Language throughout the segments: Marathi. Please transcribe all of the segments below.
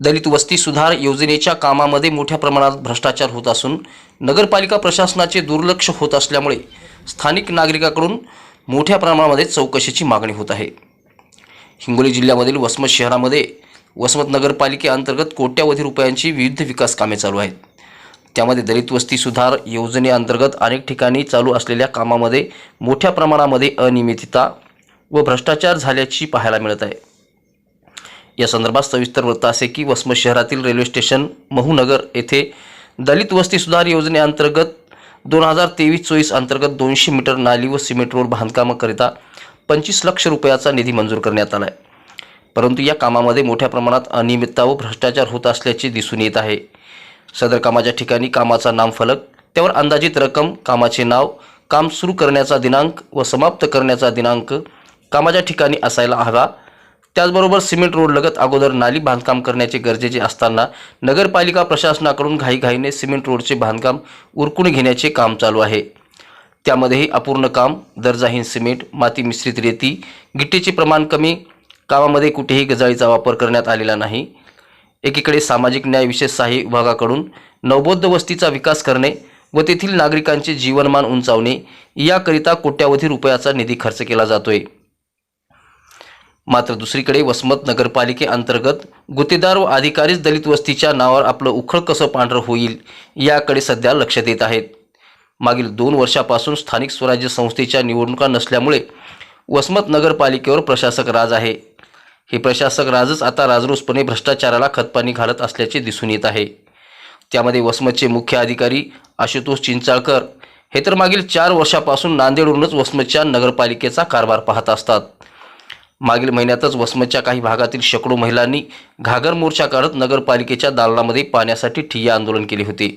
दलित वस्ती सुधार योजनेच्या कामामध्ये मोठ्या प्रमाणात भ्रष्टाचार होत असून नगरपालिका प्रशासनाचे दुर्लक्ष होत असल्यामुळे स्थानिक नागरिकाकडून मोठ्या प्रमाणामध्ये चौकशीची मागणी होत आहे. हिंगोली जिल्ह्यामधील वसमत शहरामध्ये वसमत नगरपालिकेअंतर्गत कोट्यावधी रुपयांची विविध विकास कामे चालू आहेत. त्यामध्ये दलित वस्ती सुधार योजनेअंतर्गत अनेक ठिकाणी चालू असलेल्या कामामध्ये मोठ्या प्रमाणामध्ये अनियमितता व भ्रष्टाचार झाल्याची पाहायला मिळत आहे. या संदर्भात सविस्तर वृत्त असे की वसमत शहरातील रेल्वे स्टेशन महूनगर येथे दलित वस्ती सुधार योजनेअंतर्गत दोन हजार तेवीस चोवीस अंतर्गत दोनशे मीटर नाली व सिमेंट रोड बांधकामाकरिता पंचवीस लक्ष रुपयाचा निधी मंजूर करण्यात आला आहे परंतु या कामामध्ये मोठ्या प्रमाणात अनियमितता व भ्रष्टाचार होत असल्याचे दिसून येत आहे. सदर कामाच्या ठिकाणी कामाचा नामफलक त्यावर अंदाजित रक्कम कामाचे नाव काम सुरू करण्याचा दिनांक व समाप्त करण्याचा दिनांक कामाच्या ठिकाणी असायला हवा. त्याचबरोबर सिमेंट रोड लगत अगोदर नाली बांधकाम करण्याचे गरजेचे असताना नगरपालिका प्रशासनाकडून घाईघाईने सिमेंट रोडचे बांधकाम उरकून घेण्याचे काम चालू आहे. त्यामध्येही अपूर्ण काम दर्जाहीन सिमेंट माती मिश्रित रेती गिट्टीचे प्रमाण कमी कामामध्ये कुठेही गजाळीचा वापर करण्यात आलेला नाही. एकीकडे सामाजिक न्याय विशेष सहाय्य विभागाकडून नवबौद्ध वस्तीचा विकास करणे व तेथील नागरिकांचे जीवनमान उंचावणे याकरिता कोट्यावधी रुपयाचा निधी खर्च केला जातोय. मात्र दुसरीकडे वसमत नगरपालिकेअंतर्गत गुत्तेदार व अधिकारीच दलित वस्तीच्या नावावर आपलं उखळ कसं पांढरं होईल याकडे सध्या लक्ष देत आहेत. मागील दोन वर्षापासून स्थानिक स्वराज्य संस्थेच्या निवडणुका नसल्यामुळे वसमत नगरपालिकेवर प्रशासक राज आहे. हे प्रशासक राजच आता राजरोसपणे भ्रष्टाचाराला खतपाणी घालत असल्याचे दिसून येत आहे. त्यामध्ये वसमतचे मुख्य अधिकारी आशुतोष चिंचाळकर हे तर मागील चार वर्षापासून नांदेडवरूनच वसमतच्या नगरपालिकेचा कारभार पाहत असतात. मागील महिन्यातच वसमतच्या काही भागातील शेकडो महिलांनी घागर मोर्चा काढत नगरपालिकेच्या दालनामध्ये पाण्यासाठी ठिय्या आंदोलन केले होते.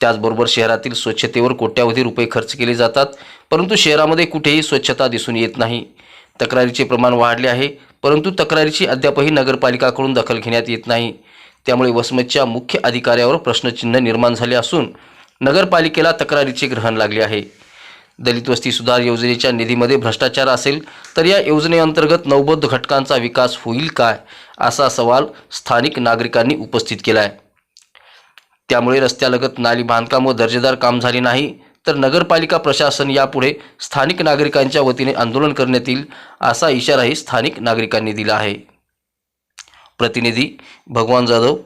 त्याचबरोबर शहरातील स्वच्छतेवर कोट्यावधी रुपये खर्च केले जातात परंतु शहरामध्ये कुठेही स्वच्छता दिसून येत नाही. तक्रारीचे प्रमाण वाढले आहे परंतु तक्रारीची अद्यापही नगरपालिकाकडून दखल घेण्यात येत नाही. त्यामुळे वसमतच्या मुख्य अधिकाऱ्यावर प्रश्नचिन्ह निर्माण झाले असून नगरपालिकेला तक्रारीचे ग्रहण लागले आहे. दलित वस्ती सुधार योजनेच्या निधीमध्ये भ्रष्टाचार असेल तर या योजनेअंतर्गत नवबद्ध घटकांचा विकास होईल काय असा सवाल स्थानिक नागरिकांनी उपस्थित केला आहे त्यामुळे रस्त्यालगत नाली बांधकाम व दर्जेदार काम झाले नाही तर नगरपालिका प्रशासन यापुढे स्थानिक नागरिकांच्या वतीने आंदोलन करण्यात येईल असा इशाराही स्थानिक नागरिकांनी दिला आहे. प्रतिनिधी भगवान जाधव